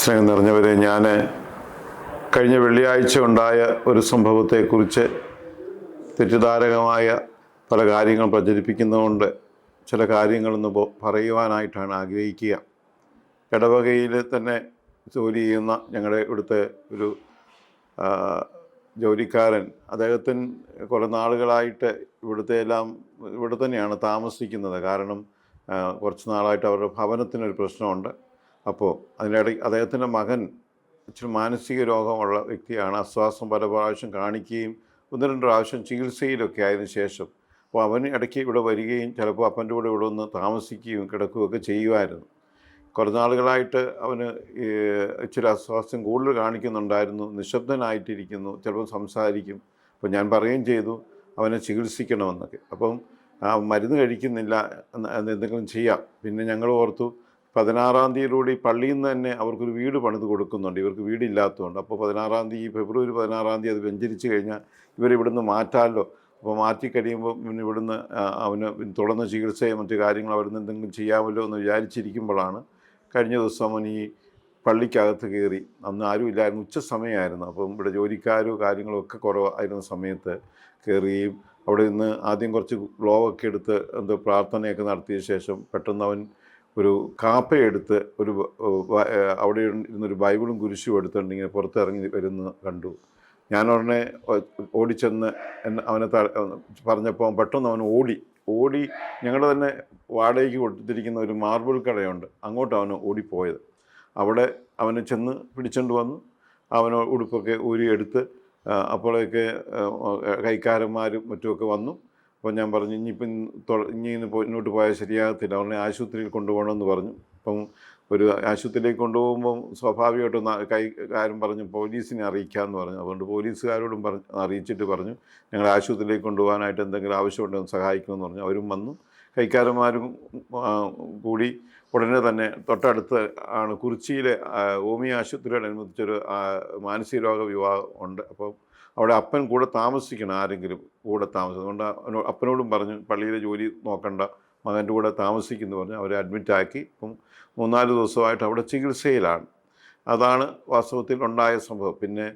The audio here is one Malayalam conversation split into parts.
സ്നേഹം നിറഞ്ഞവരെ ഞാൻ കഴിഞ്ഞ വെള്ളിയാഴ്ച ഉണ്ടായ ഒരു സംഭവത്തെക്കുറിച്ച് തെറ്റിദ്ധാരകമായ പല കാര്യങ്ങൾ പ്രചരിപ്പിക്കുന്നതുകൊണ്ട് ചില കാര്യങ്ങളൊന്ന് പറയുവാനായിട്ടാണ് ആഗ്രഹിക്കുക. ഇടവകയിൽ തന്നെ ജോലി ചെയ്യുന്ന ഞങ്ങളുടെ ഇവിടുത്തെ ഒരു ജോലിക്കാരൻ അദ്ദേഹത്തിന് കുറേ നാളുകളായിട്ട് ഇവിടുത്തെ എല്ലാം ഇവിടെ തന്നെയാണ് താമസിക്കുന്നത്. കാരണം കുറച്ച് നാളായിട്ട് അവരുടെ ഭവനത്തിനൊരു പ്രശ്നമുണ്ട്. അപ്പോൾ അതിനിടയിൽ അദ്ദേഹത്തിന്റെ മകൻ ഇച്ചിരി മാനസിക രോഗമുള്ള വ്യക്തിയാണ്. അസ്വാസ്ഥം പല പ്രാവശ്യം കാണിക്കുകയും ഒന്ന് രണ്ട് പ്രാവശ്യം ചികിത്സയിലൊക്കെ ആയതിനു ശേഷം അപ്പോൾ അവൻ ഇടയ്ക്ക് ഇവിടെ വരികയും ചിലപ്പോൾ അപ്പന്റെ കൂടെ ഇവിടെ ഒന്ന് താമസിക്കുകയും കിടക്കുകയൊക്കെ ചെയ്യുമായിരുന്നു. കുറേ നാളുകളായിട്ട് അവന് ഇച്ചിരി അസ്വാസ്ഥ്യം കൂടുതൽ കാണിക്കുന്നുണ്ടായിരുന്നു. നിശബ്ദനായിട്ടിരിക്കുന്നു. ചിലപ്പോൾ സംസാരിക്കും. അപ്പോൾ ഞാൻ പറയുകയും ചെയ്തു അവനെ ചികിത്സിക്കണമെന്നൊക്കെ. അപ്പം മരുന്ന് കഴിക്കുന്നില്ല എന്തെങ്കിലും ചെയ്യാം. പിന്നെ ഞങ്ങൾ ഓർത്തു പതിനാറാം തീയതിയിലൂടെ ഈ പള്ളിയിൽ നിന്ന് തന്നെ അവർക്കൊരു വീട് പണിത് കൊടുക്കുന്നുണ്ട്. ഇവർക്ക് വീടില്ലാത്തതുകൊണ്ട്. അപ്പോൾ പതിനാറാം തീയതി ഫെബ്രുവരി പതിനാറാം തീയതി അത് വെഞ്ചരിച്ച് കഴിഞ്ഞാൽ ഇവരിവിടുന്ന് മാറ്റാമല്ലോ. അപ്പോൾ മാറ്റി കഴിയുമ്പോൾ പിന്നെ ഇവിടുന്ന് അവന് തുടർന്ന് ചികിത്സയും മറ്റു കാര്യങ്ങൾ അവിടുന്ന് എന്തെങ്കിലും ചെയ്യാമല്ലോ എന്ന് വിചാരിച്ചിരിക്കുമ്പോഴാണ് കഴിഞ്ഞ ദിവസം അവൻ ഈ പള്ളിക്കകത്ത് കയറി. അന്ന് ആരും ഇല്ലായിരുന്നു. ഉച്ച സമയമായിരുന്നു. അപ്പം ഇവിടെ ജോലിക്കാരോ കാര്യങ്ങളോ ഒക്കെ കുറവായിരുന്ന സമയത്ത് കയറുകയും അവിടെ നിന്ന് ആദ്യം കുറച്ച് ഗ്ലോവൊക്കെ എടുത്ത് എന്തോ പ്രാർത്ഥനയൊക്കെ നടത്തിയ ശേഷം പെട്ടെന്ന് അവൻ ഒരു കാപ്പയെടുത്ത് ഒരു അവിടെ ഇരുന്നൊരു ബൈബിളും കുരിശും എടുത്തുകൊണ്ട് ഇങ്ങനെ പുറത്തിറങ്ങി വരുന്ന കണ്ടു. ഞാൻ ഉടനെ ഓടിച്ചെന്ന് അവനെ പറഞ്ഞപ്പോൾ പെട്ടെന്ന് അവൻ ഓടി. ഓടി ഞങ്ങളുടെ തന്നെ വാടകയ്ക്ക് കൊടുത്തിരിക്കുന്ന ഒരു മാർബിൾ കടയുണ്ട്. അങ്ങോട്ട് അവന് ഓടിപ്പോയത്. അവിടെ അവനെ ചെന്ന് പിടിച്ചുകൊണ്ട് വന്നു. അവന് ഉടുപ്പൊക്കെ ഊരി എടുത്ത് അപ്പോഴൊക്കെ കൈക്കാരന്മാരും മറ്റുമൊക്കെ വന്നു. അപ്പോൾ ഞാൻ പറഞ്ഞു ഇനിയിപ്പം ഇനി ഇന്ന് മുന്നോട്ട് പോയാൽ ശരിയാകത്തില്ല. അവനെ ആശുപത്രിയിൽ കൊണ്ടുപോകണമെന്ന് പറഞ്ഞു. അപ്പം ഒരു ആശുപത്രിയിലേക്ക് കൊണ്ടുപോകുമ്പം സ്വാഭാവികമായിട്ടും കൈ കാര്യം പറഞ്ഞു പോലീസിനെ അറിയിക്കാമെന്ന് പറഞ്ഞു. അതുകൊണ്ട് പോലീസുകാരോടും പറഞ്ഞു അറിയിച്ചിട്ട് പറഞ്ഞു ഞങ്ങളെ ആശുപത്രിയിലേക്ക് കൊണ്ടുപോകാനായിട്ട് എന്തെങ്കിലും ആവശ്യമുണ്ടെന്ന് സഹായിക്കുമെന്ന് പറഞ്ഞു. അവരും വന്നു. കൈക്കാരന്മാരും കൂടി ഉടനെ തന്നെ തൊട്ടടുത്ത് ആണ് കുറിച്ചിയിലെ ഹോമി ആശുപത്രിയോടനുബന്ധിച്ചൊരു മാനസിക രോഗ വിവാഹം ഉണ്ട്. അപ്പം അവിടെ അപ്പൻ കൂടെ താമസിക്കണം ആരെങ്കിലും കൂടെ താമസിക്കുന്നത് അതുകൊണ്ട് അപ്പനോടും പറഞ്ഞു പള്ളിയിലെ ജോലി നോക്കണ്ട. മകന്റെ കൂടെ താമസിക്കുന്നു പറഞ്ഞ് അവരെ അഡ്മിറ്റാക്കി. ഇപ്പം മൂന്നാൽ ദിവസമായിട്ട് അവിടെ ചികിത്സയിലാണ്. അതാണ് വാസ്തവത്തിൽ ഉണ്ടായ സംഭവം. പിന്നെ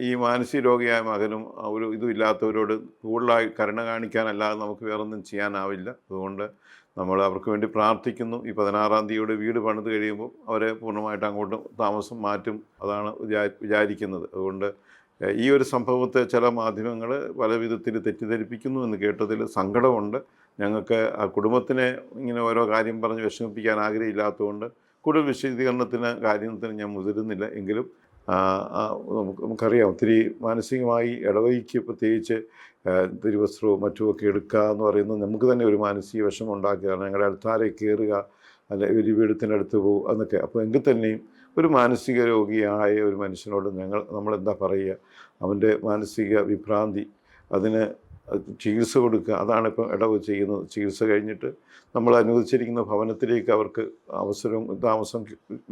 ഈ മാനസിക രോഗിയായ മകനും ഒരു ഇതും ഇല്ലാത്തവരോട് കൂടുതലായി കരുണ കാണിക്കാനല്ലാതെ നമുക്ക് വേറൊന്നും ചെയ്യാനാവില്ല. അതുകൊണ്ട് നമ്മൾ അവർക്ക് വേണ്ടി പ്രാർത്ഥിക്കുന്നു. ഈ പതിനാറാം തീയതിയോട് വീട് പണിത് കഴിയുമ്പോൾ അവരെ പൂർണമായിട്ട് അങ്ങോട്ട് താമസം മാറ്റും. അതാണ് വിചാ വിചാരിക്കുന്നത്. അതുകൊണ്ട് ഈ ഒരു സംഭവത്തെ ചില മാധ്യമങ്ങൾ പല വിധത്തിൽ തെറ്റിദ്ധരിപ്പിക്കുന്നു എന്ന് കേട്ടതിൽ സങ്കടമുണ്ട്. ഞങ്ങൾക്ക് ആ കുടുംബത്തിനെ ഇങ്ങനെ ഓരോ കാര്യം പറഞ്ഞ് വിഷമിപ്പിക്കാൻ ആഗ്രഹമില്ലാത്തതുകൊണ്ട് കൂടുതൽ വിശദീകരണത്തിന് കാര്യത്തിന് ഞാൻ മുതിരുന്നില്ല. എങ്കിലും നമുക്ക് നമുക്കറിയാം ഒത്തിരി മാനസികമായി ഇടവഴിക്ക് പ്രത്യേകിച്ച് തിരുവസ്ത്രവും മറ്റുമൊക്കെ എടുക്കുക എന്ന് പറയുന്നത് നമുക്ക് തന്നെ ഒരു മാനസിക വിഷമം ഉണ്ടാക്കുകയാണ്. ഞങ്ങളുടെ അടുത്താരെ കയറുക അല്ലെ ഒരു വീടത്തിനടുത്ത് പോകും എന്നൊക്കെ. അപ്പോൾ എങ്കിൽ തന്നെയും ഒരു മാനസിക രോഗിയായ ഒരു മനുഷ്യനോട് ഞങ്ങൾ നമ്മളെന്താ പറയുക? അവന്റെ മാനസിക വിഭ്രാന്തി അതിന് ചികിത്സ കൊടുക്കുക അതാണ് ഇപ്പം ഇടവ് ചെയ്യുന്നത്. ചികിത്സ കഴിഞ്ഞിട്ട് നമ്മൾ അനുവദിച്ചിരിക്കുന്ന ഭവനത്തിലേക്ക് അവർക്ക് അവസരം താമസം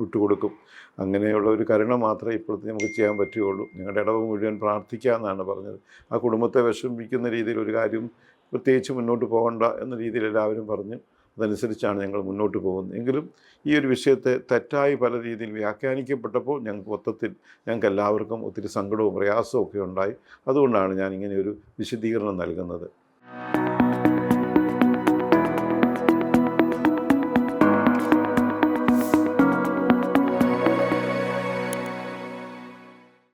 വിട്ടുകൊടുക്കും അങ്ങനെയുള്ള ഒരു കരുണ മാത്രമേ ഇപ്പോഴത്തെ നമുക്ക് ചെയ്യാൻ പറ്റുകയുള്ളൂ. ഞങ്ങളുടെ ഇടവ് മുഴുവൻ പ്രാർത്ഥിക്കുക എന്നാണ് പറഞ്ഞത്. ആ കുടുംബത്തെ വിഷമിപ്പിക്കുന്ന രീതിയിൽ ഒരു കാര്യം പ്രത്യേകിച്ച് മുന്നോട്ട് പോകണ്ട എന്ന രീതിയിൽ എല്ലാവരും പറഞ്ഞു. അതനുസരിച്ചാണ് ഞങ്ങൾ മുന്നോട്ട് പോകുന്നത്. എങ്കിലും ഈ ഒരു വിഷയത്തെ തെറ്റായി പല രീതിയിൽ വ്യാഖ്യാനിക്കപ്പെട്ടപ്പോൾ ഞങ്ങൾക്ക് മൊത്തത്തിൽ ഞങ്ങൾക്ക് എല്ലാവർക്കും ഒത്തിരി സങ്കടവും പ്രയാസവും ഒക്കെ ഉണ്ടായി. അതുകൊണ്ടാണ് ഞാൻ ഇങ്ങനെ ഒരു വിശദീകരണം നൽകുന്നത്.